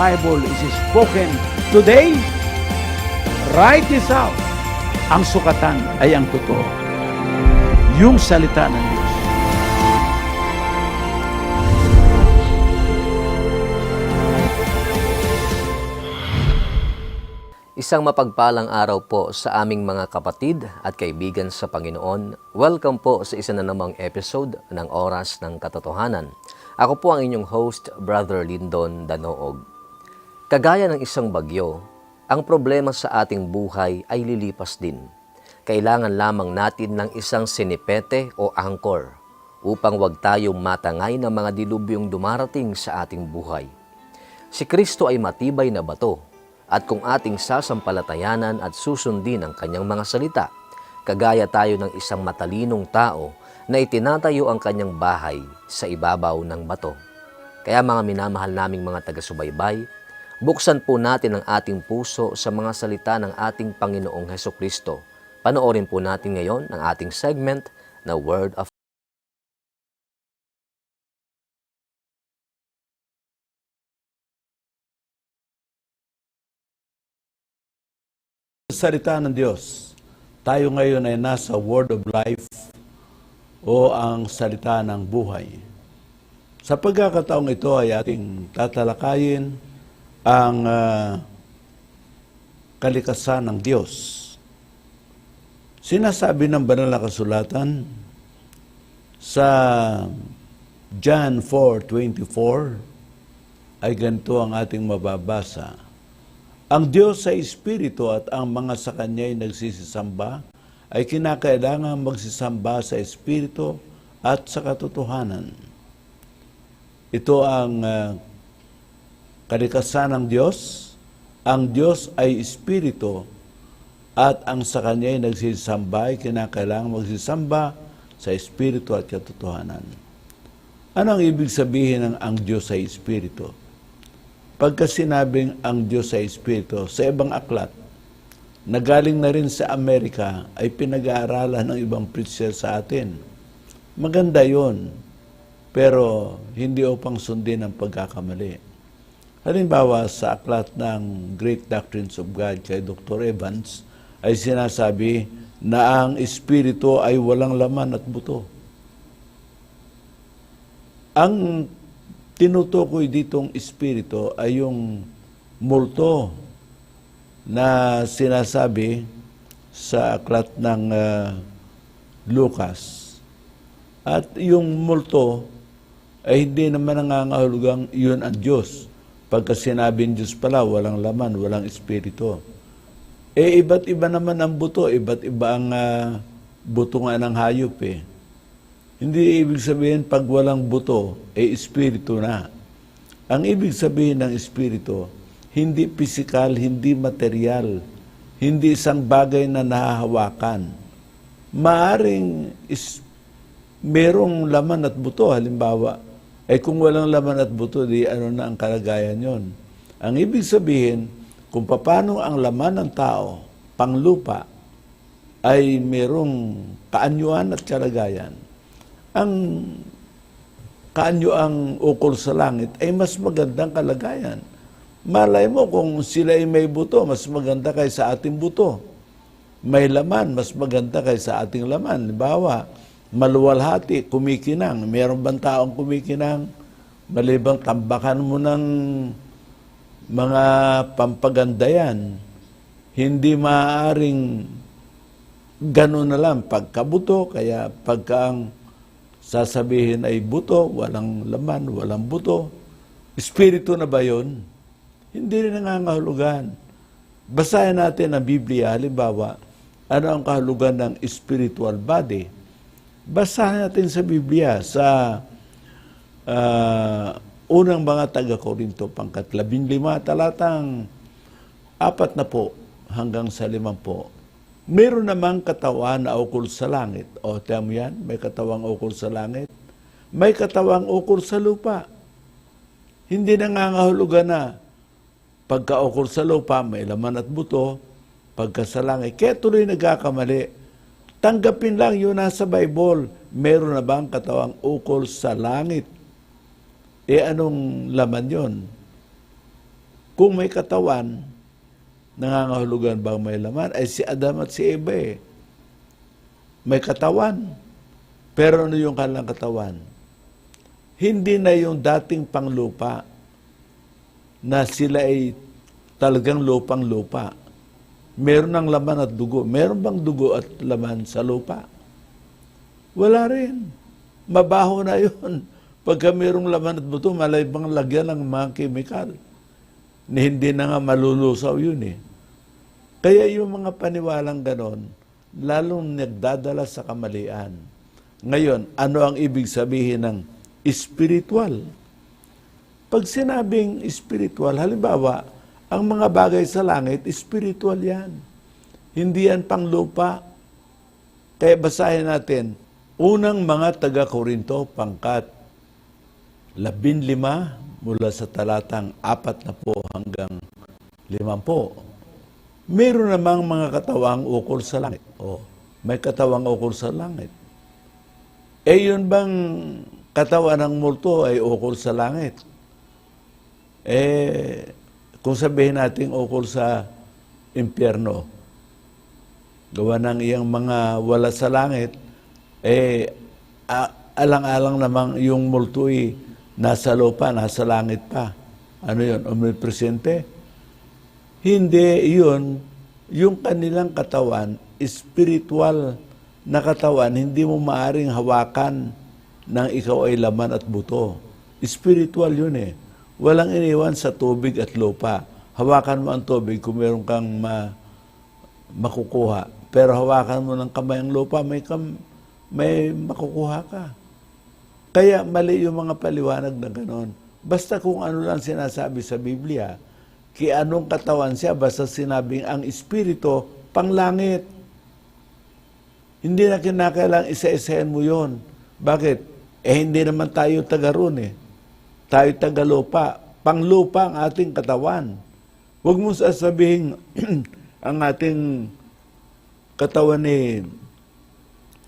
Bible is spoken today, write this out. Ang sukatan ay ang totoo. Yung salita ng Diyos. Isang mapagpalang araw po sa aming mga kapatid at kaibigan sa Panginoon. Welcome po sa isa na namang episode ng Oras ng Katotohanan. Ako po ang inyong host, Brother Lyndon Danoog. Kagaya ng isang bagyo, ang problema sa ating buhay ay lilipas din. Kailangan lamang natin ng isang sinipete o angkor upang wag tayong matangay ng mga dilubyong dumarating sa ating buhay. Si Kristo ay matibay na bato at kung ating sasampalatayanan at susundin ang kanyang mga salita, kagaya tayo ng isang matalinong tao na itinatayo ang kanyang bahay sa ibabaw ng bato. Kaya mga minamahal naming mga taga-subaybay, buksan po natin ang ating puso sa mga salita ng ating Panginoong Heso Kristo. Panoorin po natin ngayon ang ating segment na Word of Sa salita ng Diyos, tayo ngayon ay nasa Word of Life o ang salita ng buhay. Sa pagkakataong ito ay ating tatalakayin ang ah, kalikasan ng Diyos. Sinasabi ng banal na kasulatan sa John 4.24 ay ganito ang ating mababasa. Ang Diyos sa Espiritu at ang mga sa Kanya ay nagsisisamba ay kinakailangan magsisamba sa Espiritu at sa katotohanan. Ito ang uh, kalikasan ng Diyos. Ang Diyos ay Espiritu at ang sa Kanya ay nagsisamba ay kinakailangan magsisamba sa Espiritu at katotohanan. Ano ang ibig sabihin ng ang Diyos ay Espiritu? Pagka sinabing ang Diyos ay Espiritu, sa ibang aklat, na galing na rin sa Amerika, ay pinag-aaralan ng ibang preacher sa atin. Maganda yon pero hindi upang sundin ang pagkakamali. Halimbawa, sa aklat ng Great Doctrines of God kay Dr. Evans, ay sinasabi na ang Espiritu ay walang laman at buto. Ang tinutukoy ditong espiritu ay yung multo na sinasabi sa aklat ng ah, Lucas. At yung multo ay hindi naman nangangahulugang yun ang Diyos. Pagka sinabing Diyos pala, walang laman, walang espiritu. Eh, iba't iba naman ang buto, iba't iba ang ah, buto nga ng hayop eh. Hindi ibig sabihin pag walang buto, eh espiritu na. Ang ibig sabihin ng espiritu, hindi pisikal, hindi material, hindi isang bagay na nahahawakan. Maaring is, merong laman at buto, halimbawa. Eh kung walang laman at buto, di ano na ang kalagayan yon. Ang ibig sabihin, kung paano ang laman ng tao, panglupa, ay merong kaanyuan at kalagayan ang kaanyo ang ukol sa langit ay mas magandang kalagayan. Malay mo kung sila ay may buto, mas maganda kaysa ating buto. May laman, mas maganda kaysa ating laman. Halimbawa, maluwalhati, kumikinang. Meron bang taong kumikinang? Malibang tambakan mo ng mga pampaganda yan. Hindi maaaring ganun na lang pagkabuto, kaya pagka ang sasabihin ay buto, walang laman, walang buto. Espiritu na ba yun? Hindi rin nangangahulugan. Basahin natin ang Biblia, halimbawa, ano ang kahulugan ng spiritual body. Basahin natin sa Biblia, sa uh, unang mga taga-Korinto, pangkat labing lima, talatang apat na po hanggang sa limang po. Meron namang katawan na ukol sa langit. O, tiyan mo yan, may katawang ukol sa langit. May katawang ukol sa lupa. Hindi nangangahulugan na pagka ukol sa lupa, may laman at buto, pagka sa langit. Kaya tuloy nagkakamali. Tanggapin lang yun nasa Bible. Meron na bang katawang ukol sa langit? E anong laman yon? kung may katawan, nangangahulugan bang may laman? Ay si Adam at si Eva eh. May katawan. Pero ano yung kanilang katawan? Hindi na yung dating panglupa na sila ay talagang lupang lupa. Meron ng laman at dugo. Meron bang dugo at laman sa lupa? Wala rin. Mabaho na yun. Pagka mayroong laman at buto, malay bang lagyan ng mga kemikal. Ni hindi na nga malulusaw yun eh. Kaya yung mga paniwalang ganon, lalong nagdadala sa kamalian. Ngayon, ano ang ibig sabihin ng spiritual? Pag sinabing spiritual, halimbawa, ang mga bagay sa langit, spiritual yan. Hindi yan pang lupa. Kaya basahin natin, unang mga taga-Korinto, pangkat labin lima mula sa talatang apat na po hanggang limampo. Meron namang mga katawang ukol sa langit. O, may katawang ukol sa langit. Eh yun bang katawan ng multo ay ukol sa langit? Eh, kung sabihin natin ukol sa impyerno, gawa ng iyang mga wala sa langit, eh, alang-alang namang yung multo'y nasa lupa, nasa langit pa. Ano yun? Omnipresente? Hindi yun. Yung kanilang katawan, spiritual na katawan, hindi mo maaring hawakan ng ikaw ay laman at buto. Spiritual yun eh. Walang iniwan sa tubig at lupa. Hawakan mo ang tubig kung meron kang ma, makukuha. Pero hawakan mo ng kamay ang lupa, may, kam, may makukuha ka. Kaya mali yung mga paliwanag na ganon. Basta kung ano lang sinasabi sa Biblia, ki anong katawan siya, basta sinabing ang Espiritu, panglangit. Hindi na kinakailang isa-isahin mo yon. Bakit? Eh hindi naman tayo taga eh. Tayo taga lupa. Panglupa ang ating katawan. Huwag mo sasabihin ang ating katawan ni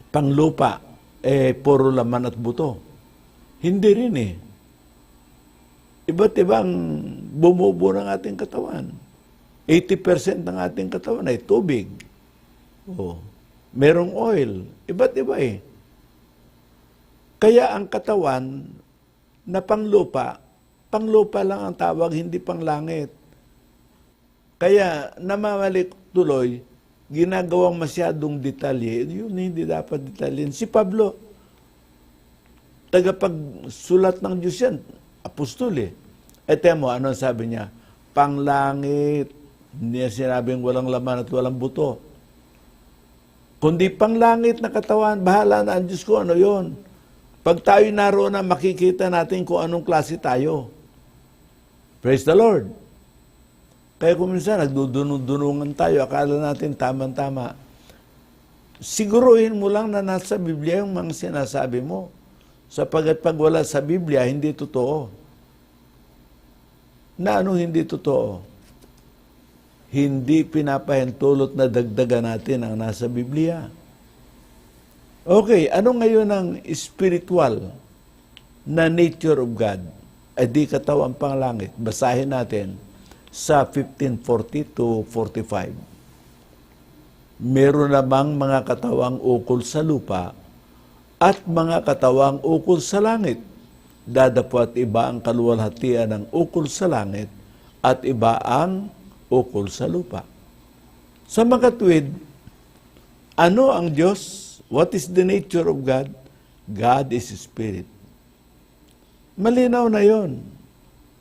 panglupa, eh puro laman at buto. Hindi rin eh. Iba't ibang bumubo ng ating katawan. 80% ng ating katawan ay tubig. Oh. Merong oil. Iba't iba eh. Kaya ang katawan na panglupa, panglupa lang ang tawag, hindi panglangit. Kaya namamalik tuloy, ginagawang masyadong detalye, yun hindi dapat detalyin. Si Pablo, tagapagsulat ng Diyos yan, apostol eh. E mo, ano sabi niya? Panglangit. Hindi niya sinabing walang laman at walang buto. Kundi panglangit na katawan, bahala na ang Diyos ko, ano yon. Pag tayo naroon na, makikita natin kung anong klase tayo. Praise the Lord. Kaya kung minsan nagdudunong-dunungan tayo, akala natin tama-tama. Siguruhin mo lang na nasa Biblia yung mga sinasabi mo. Sapagat pag wala sa Biblia, hindi totoo. Na anong hindi totoo? Hindi pinapahintulot na dagdagan natin ang nasa Biblia. Okay, ano ngayon ang spiritual na nature of God? Ay di katawang panglangit. Basahin natin sa 1540 to 45. Meron namang mga katawang ukol sa lupa at mga katawang ukol sa langit. Dadapot iba ang kaluwalhatian ng ukol sa langit at iba ang ukol sa lupa. Sa makatwid, ano ang Diyos? What is the nature of God? God is Spirit. Malinaw na yon.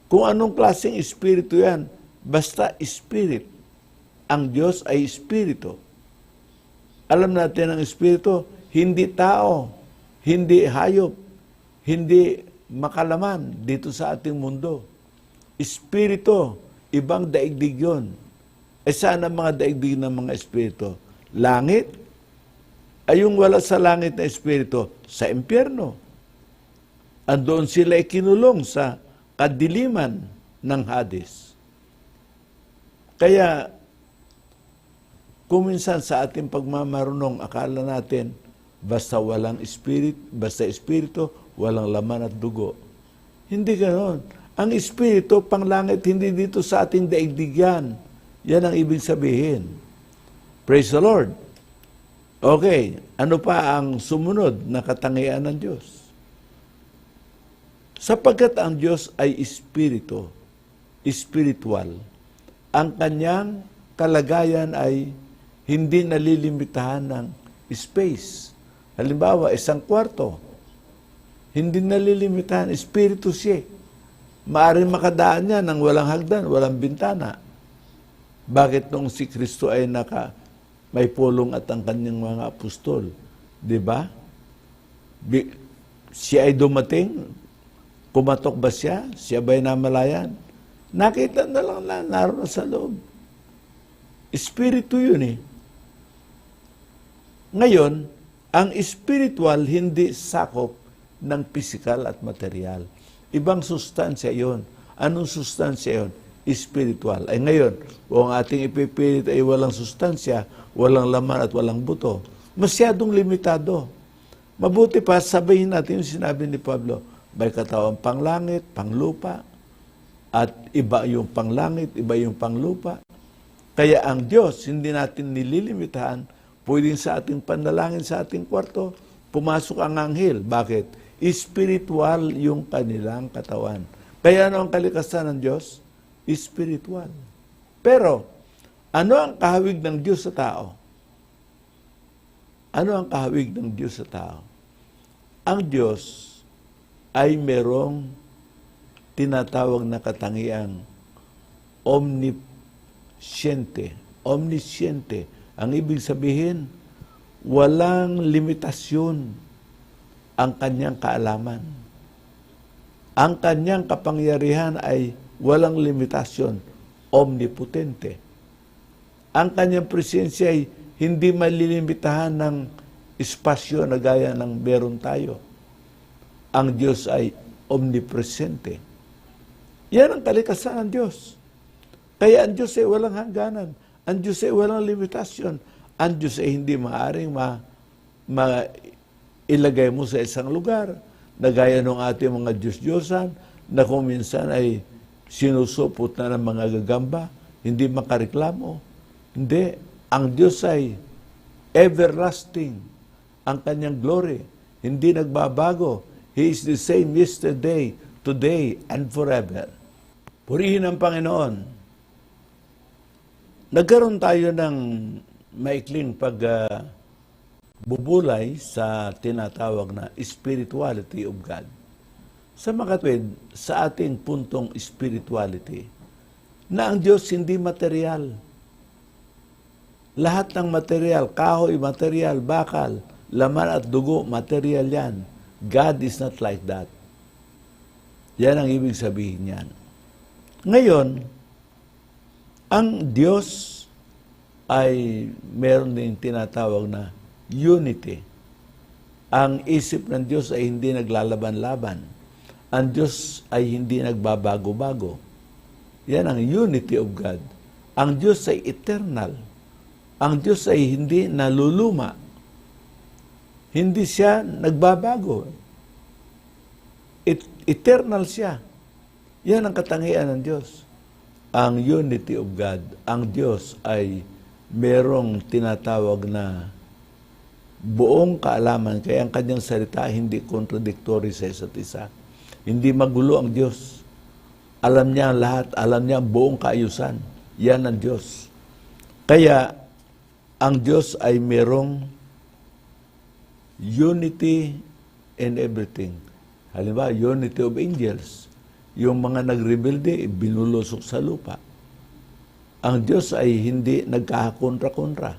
Kung anong klaseng espiritu yan, basta spirit. Ang Diyos ay espiritu. Alam natin ang espiritu, hindi tao, hindi hayop, hindi makalaman dito sa ating mundo. Espiritu, ibang daigdig yun. E sana mga daigdig ng mga espiritu? Langit, ay yung wala sa langit na espiritu, sa impyerno. Andoon sila ikinulong sa kadiliman ng Hades. Kaya, kuminsan sa ating pagmamarunong, akala natin, basta walang spirit, basta espiritu, walang laman at dugo. Hindi ganon. Ang Espiritu, panglangit, hindi dito sa ating daigdig yan. Yan ang ibig sabihin. Praise the Lord. Okay, ano pa ang sumunod na katangian ng Diyos? Sapagkat ang Diyos ay Espiritu, spiritual, ang kanyang kalagayan ay hindi nalilimitahan ng space. Halimbawa, isang kwarto, hindi nalilimitahan, Espiritu siya. Maaring makadaan niya ng walang hagdan, walang bintana. Bakit nung si Kristo ay naka may pulong at ang kanyang mga apostol, 'di ba? Bi- siya ay dumating, kumatok ba siya? Siya ba'y namalayan? Nakita na lang na naroon sa loob. Espiritu yun eh. Ngayon, ang spiritual hindi sakop ng physical at material. Ibang sustansya yon. Anong sustansya yon? Spiritual. Ay ngayon, kung ang ating ipipilit ay walang sustansya, walang laman at walang buto, masyadong limitado. Mabuti pa, sabihin natin yung sinabi ni Pablo, may katawan panglangit, panglupa, at iba yung panglangit, iba yung panglupa. Kaya ang Diyos, hindi natin nililimitahan, pwedeng sa ating panalangin sa ating kwarto, pumasok ang anghel. Bakit? Spiritual yung kanilang katawan. Kaya ano ang kalikasan ng Diyos? Spiritual. Pero, ano ang kahawig ng Diyos sa tao? Ano ang kahawig ng Diyos sa tao? Ang Diyos ay merong tinatawag na katangiang omnisciente. Omnisciente. Ang ibig sabihin, walang limitasyon ang kanyang kaalaman. Ang kanyang kapangyarihan ay walang limitasyon, omnipotente. Ang kanyang presensya ay hindi malilimitahan ng espasyo na gaya ng meron tayo. Ang Diyos ay omnipresente. Yan ang kalikasan ng Diyos. Kaya ang Diyos ay walang hangganan. Ang Diyos ay walang limitasyon. Ang Diyos ay hindi maaring ma, ma ilagay mo sa isang lugar na gaya ng ating mga Diyos-Diyosan na kung minsan ay sinusupot na ng mga gagamba, hindi makareklamo. Hindi. Ang Diyos ay everlasting. Ang kanyang glory. Hindi nagbabago. He is the same yesterday, today, and forever. Purihin ang Panginoon. Nagkaroon tayo ng maikling pag ah, bubulay sa tinatawag na spirituality of God. Sa makatwid, sa ating puntong spirituality, na ang Diyos hindi material. Lahat ng material, kahoy, material, bakal, laman at dugo, material yan. God is not like that. Yan ang ibig sabihin niyan. Ngayon, ang Diyos ay meron din tinatawag na unity. Ang isip ng Diyos ay hindi naglalaban-laban. Ang Diyos ay hindi nagbabago-bago. Yan ang unity of God. Ang Diyos ay eternal. Ang Diyos ay hindi naluluma. Hindi siya nagbabago. Et- eternal siya. Yan ang katangian ng Diyos. Ang unity of God. Ang Diyos ay merong tinatawag na buong kaalaman. Kaya ang kanyang salita hindi contradictory sa isa't isa. Hindi magulo ang Diyos. Alam niya ang lahat. Alam niya ang buong kaayusan. Yan ang Diyos. Kaya ang Diyos ay merong unity in everything. Halimbawa, unity of angels. Yung mga nagrebelde, binulusok sa lupa. Ang Diyos ay hindi nagkakakontra-kontra.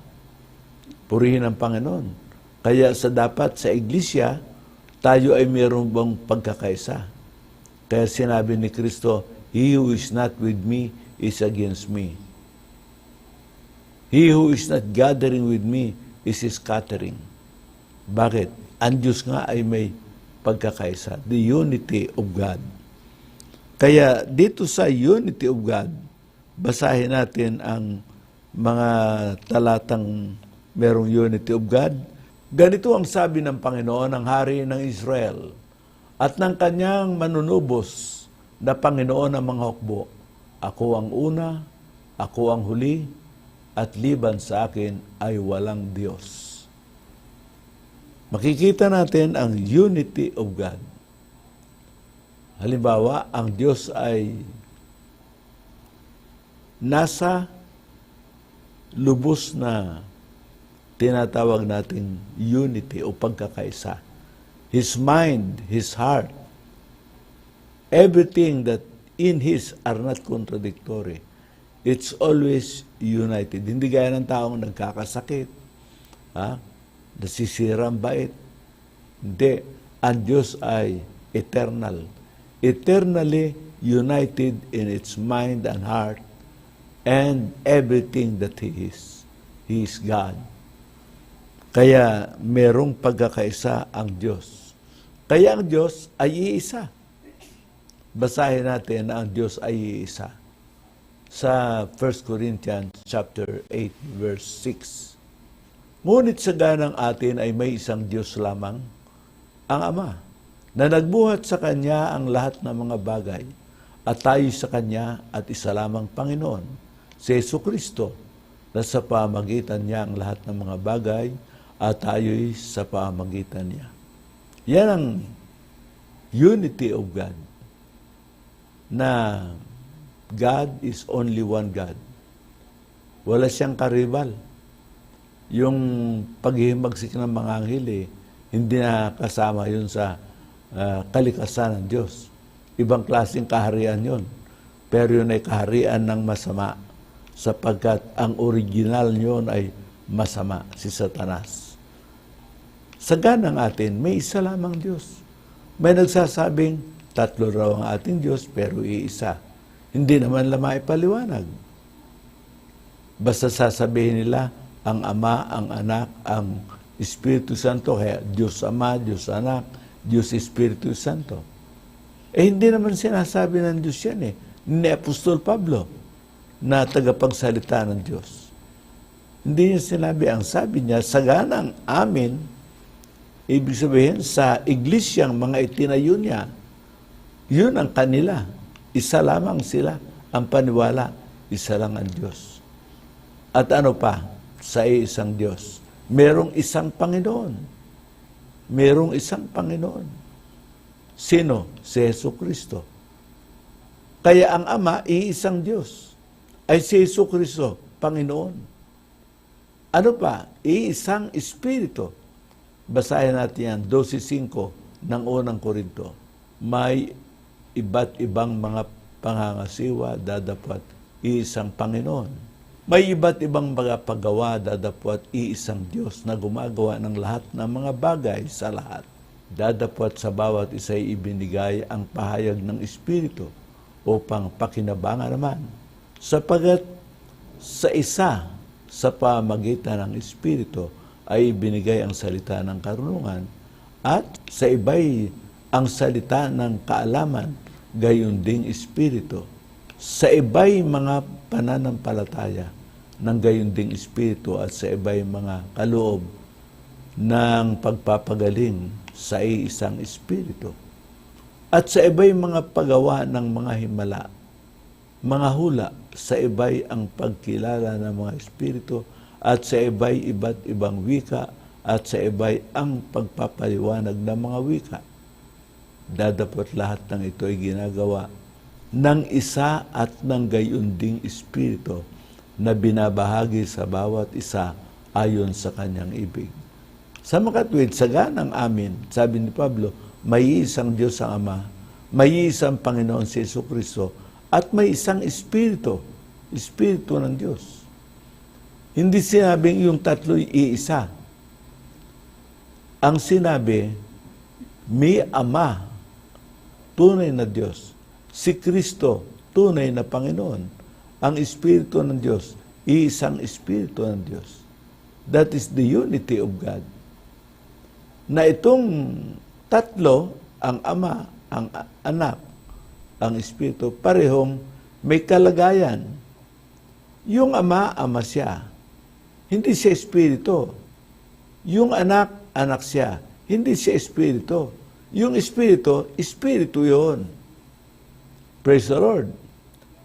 Purihin ang Panginoon. Kaya sa dapat sa iglesia, tayo ay mayroon bang pagkakaisa. Kaya sinabi ni Kristo, He who is not with me is against me. He who is not gathering with me is scattering. Bakit? Ang Diyos nga ay may pagkakaisa. The unity of God. Kaya dito sa unity of God, basahin natin ang mga talatang merong unity of God. Ganito ang sabi ng Panginoon, ang hari ng Israel, at ng kanyang manunubos na Panginoon ng mga hukbo, ako ang una, ako ang huli, at liban sa akin ay walang Diyos. Makikita natin ang unity of God. Halimbawa, ang Diyos ay nasa lubos na tinatawag nating unity o pagkakaisa. His mind, His heart, everything that in His are not contradictory. It's always united. Hindi gaya ng taong nagkakasakit, ha? nasisira ang bait. Hindi. Ang Diyos ay eternal. Eternally united in its mind and heart and everything that He is. He is God. Kaya merong pagkakaisa ang Diyos. Kaya ang Diyos ay iisa. Basahin natin na ang Diyos ay iisa. Sa 1 Corinthians chapter 8 verse 6. Ngunit sa ganang atin ay may isang Diyos lamang, ang Ama, na nagbuhat sa Kanya ang lahat ng mga bagay, at tayo sa Kanya at isa lamang Panginoon, si Yesu Kristo, na sa pamagitan niya ang lahat ng mga bagay, at tayo'y sa pamagitan niya. Yan ang unity of God. Na God is only one God. Wala siyang karibal. Yung paghihimagsik ng mga anghel, eh, hindi na kasama yun sa ah, kalikasan ng Diyos. Ibang klaseng kaharian yun. Pero yun ay kaharian ng masama sapagkat ang original yun ay masama, si Satanas. Sa ganang atin, may isa lamang Diyos. May nagsasabing, tatlo raw ang ating Diyos, pero iisa. Hindi naman lang maipaliwanag. Basta sasabihin nila, ang Ama, ang Anak, ang Espiritu Santo, kaya Diyos Ama, Diyos Anak, Diyos Espiritu Santo. Eh, hindi naman sinasabi ng Diyos yan eh. Ni Apostol Pablo na tagapagsalita ng Diyos. Hindi niya sinabi. Ang sabi niya, saganang amin, ibig sabihin sa iglesyang mga itinayo niya, yun ang kanila. Isa lamang sila ang paniwala. Isa lang ang Diyos. At ano pa? Sa isang Diyos. Merong isang Panginoon. Merong isang Panginoon. Sino? Si Yesu Kristo. Kaya ang Ama, iisang Diyos. Ay si Yesu Kristo, Panginoon. Ano pa? Iisang Espiritu. Basahin natin yan, 12.5 ng unang Korinto. May iba't ibang mga pangangasiwa dadapat iisang Panginoon. May iba't ibang mga paggawa dadapwat iisang Diyos na gumagawa ng lahat ng mga bagay sa lahat. Dadapwat sa bawat isa'y ibinigay ang pahayag ng Espiritu upang pakinabangan naman. Sapagat sa isa sa pamagitan ng Espiritu ay ibinigay ang salita ng karunungan at sa iba'y ang salita ng kaalaman, gayon ding Espiritu sa iba'y mga pananampalataya ng gayon ding Espiritu at sa iba'y mga kaloob ng pagpapagaling sa isang Espiritu. At sa iba'y mga paggawa ng mga himala, mga hula, sa iba'y ang pagkilala ng mga Espiritu at sa iba'y iba't ibang wika at sa iba'y ang pagpapaliwanag ng mga wika. Dadapot lahat ng ito ay ginagawa ng isa at ng gayon ding Espiritu na binabahagi sa bawat isa ayon sa kanyang ibig. Sa makatwid, sa ganang amin, sabi ni Pablo, may isang Diyos ang Ama, may isang Panginoon si Yesu Kristo, at may isang Espiritu, Espiritu ng Diyos. Hindi sinabing yung tatlo'y iisa. Ang sinabi, may Ama, tunay na Diyos. Si Kristo, tunay na Panginoon. Ang Espiritu ng Diyos, iisang Espiritu ng Diyos. That is the unity of God. Na itong tatlo, ang Ama, ang Anak, ang Espiritu, parehong may kalagayan. Yung Ama, Ama siya. Hindi siya Espiritu. Yung Anak, Anak siya. Hindi siya Espiritu. Yung Espiritu, Espiritu yon. Praise the Lord.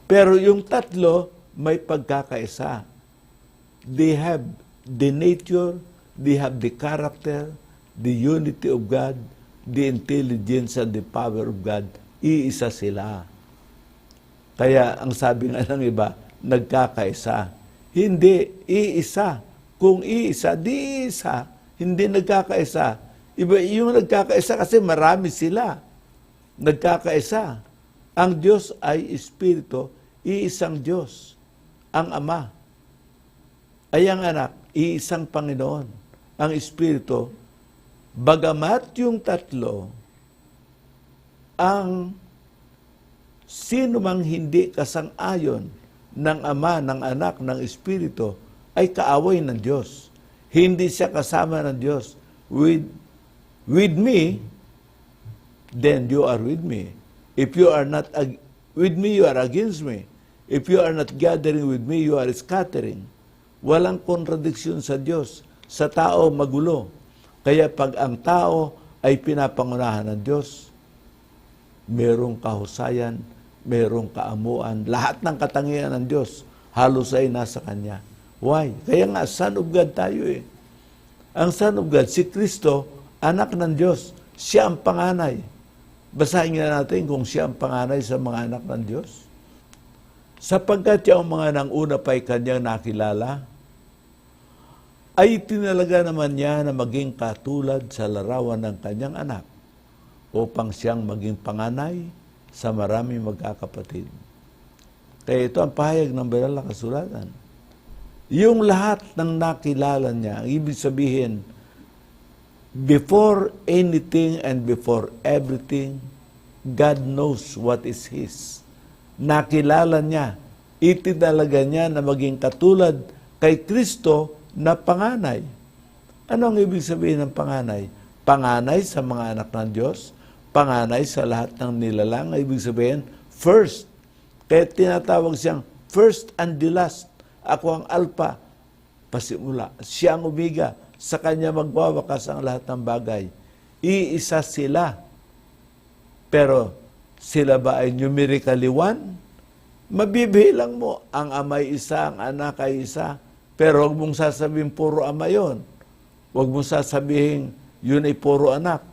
Pero yung tatlo, may pagkakaisa. They have the nature, they have the character, the unity of God, the intelligence and the power of God. Iisa sila. Kaya ang sabi nga ng iba, nagkakaisa. Hindi, iisa. Kung iisa, di isa. Hindi nagkakaisa. Iba yung nagkakaisa kasi marami sila. Nagkakaisa. Ang Diyos ay Espiritu, iisang Diyos. Ang Ama ay ang anak, iisang Panginoon. Ang Espiritu, bagamat yung tatlo, ang sino mang hindi kasang-ayon ng Ama, ng Anak, ng Espiritu ay kaaway ng Diyos. Hindi siya kasama ng Diyos. With, with me, then you are with me. If you are not ag- with me, you are against me. If you are not gathering with me, you are scattering. Walang kontradiksyon sa Diyos. Sa tao, magulo. Kaya pag ang tao ay pinapangunahan ng Diyos, merong kahusayan, merong kaamuan. Lahat ng katangian ng Diyos, halos ay nasa Kanya. Why? Kaya nga, Son of God tayo eh. Ang Son of God, si Kristo, anak ng Diyos. Siya ang panganay. Basahin nga natin kung siya ang panganay sa mga anak ng Diyos. Sapagkat yung mga nang una pa'y kanyang nakilala, ay tinalaga naman niya na maging katulad sa larawan ng kanyang anak upang siyang maging panganay sa maraming magkakapatid. Kaya ito ang pahayag ng banal na kasulatan. Yung lahat ng nakilala niya, ang ibig sabihin, before anything and before everything, God knows what is His. Nakilala niya, itinalaga niya na maging katulad kay Kristo na panganay. Ano ang ibig sabihin ng panganay? Panganay sa mga anak ng Diyos, panganay sa lahat ng nilalang, ibig sabihin, first. Kaya tinatawag siyang first and the last. Ako ang alpha, pasimula. Siya ang umiga. Sa kanya magwawakas ang lahat ng bagay. Iisa sila. Pero sila ba ay numerically one? Mabibilang mo, ang amay isa, ang anak ay isa. Pero huwag mong sasabihin puro ama yon. Huwag mong sasabihin yun ay puro anak.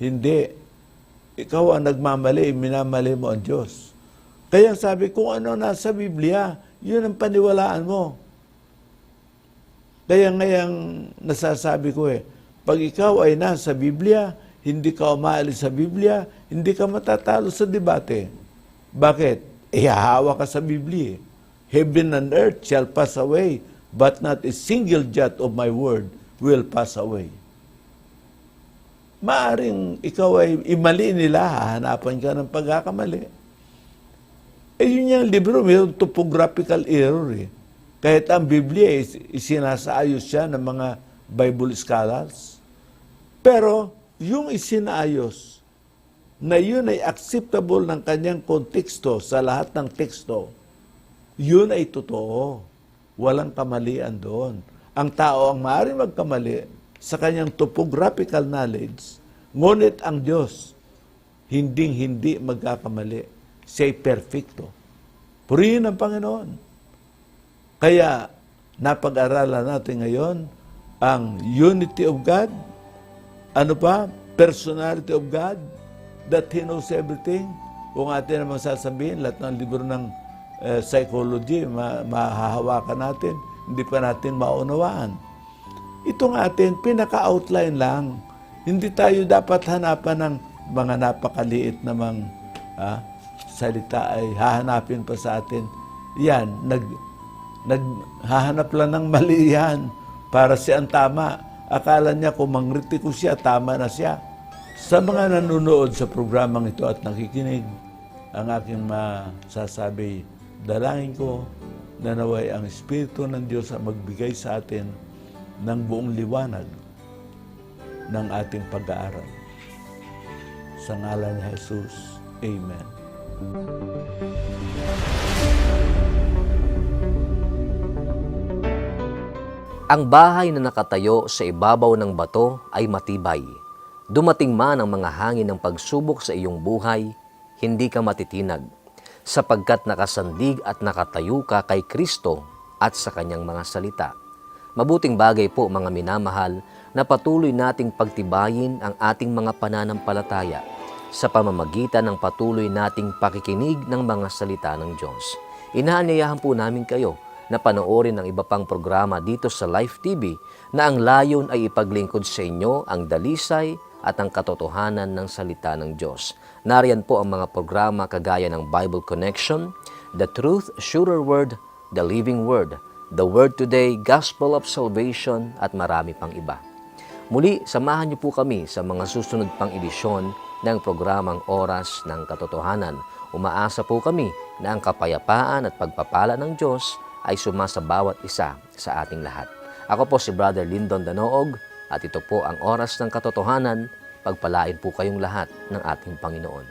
Hindi. Ikaw ang nagmamali, minamali mo ang Diyos. Kaya sabi, kung ano nasa Biblia, yun ang paniwalaan mo. Kaya ngayang nasasabi ko eh, pag ikaw ay nasa Biblia, hindi ka umaalis sa Biblia, hindi ka matatalo sa debate. Bakit? Eh, hahawa ka sa Biblia. eh. Heaven and earth shall pass away, but not a single jot of my word will pass away. Maaring ikaw ay imali nila, hahanapan ka ng pagkakamali. Eh, yun yung libro, may topographical error eh. Kahit ang Biblia, is- isinasaayos siya ng mga Bible scholars. Pero, yung isinaayos, na yun ay acceptable ng kanyang konteksto sa lahat ng teksto, yun ay totoo. Walang kamalian doon. Ang tao ang maaaring magkamali sa kanyang topographical knowledge, ngunit ang Diyos, hinding-hindi magkakamali. Siya'y perfecto. Purihin ang Panginoon. Kaya, napag-aralan natin ngayon ang unity of God, ano pa? Personality of God, that He knows everything. Kung atin naman sasabihin, lahat ng libro ng eh, psychology, ma- mahahawakan natin, hindi pa natin maunawaan. Itong atin, pinaka-outline lang. Hindi tayo dapat hanapan ng mga napakaliit namang ah, salita ay hahanapin pa sa atin. Yan, nag, naghahanap lang ng mali yan para siya ang tama. Akala niya kung mangriti ko siya, tama na siya. Sa mga nanonood sa programang ito at nakikinig, ang aking masasabi, dalangin ko na naway ang Espiritu ng Diyos ang magbigay sa atin ng buong liwanag ng ating pag-aaral. Sa ngalan ni Jesus, Amen. Ang bahay na nakatayo sa ibabaw ng bato ay matibay. Dumating man ang mga hangin ng pagsubok sa iyong buhay, hindi ka matitinag. sapagkat nakasandig at nakatayo ka kay Kristo at sa kanyang mga salita. Mabuting bagay po mga minamahal na patuloy nating pagtibayin ang ating mga pananampalataya sa pamamagitan ng patuloy nating pakikinig ng mga salita ng Diyos. Inaanyayahan po namin kayo na panoorin ang iba pang programa dito sa Life TV na ang layon ay ipaglingkod sa inyo ang dalisay at ang katotohanan ng salita ng Diyos. Nariyan po ang mga programa kagaya ng Bible Connection, The Truth, Surer Word, The Living Word, The Word Today, Gospel of Salvation at marami pang iba. Muli, samahan niyo po kami sa mga susunod pang edisyon ng programang Oras ng Katotohanan. Umaasa po kami na ang kapayapaan at pagpapala ng Diyos ay sumasa bawat isa sa ating lahat. Ako po si Brother Lyndon Danoog at ito po ang Oras ng Katotohanan. Pagpalain po kayong lahat ng ating Panginoon.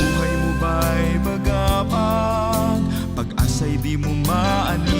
Buhay mo ba'y magapang Pag-asa'y di mo maanina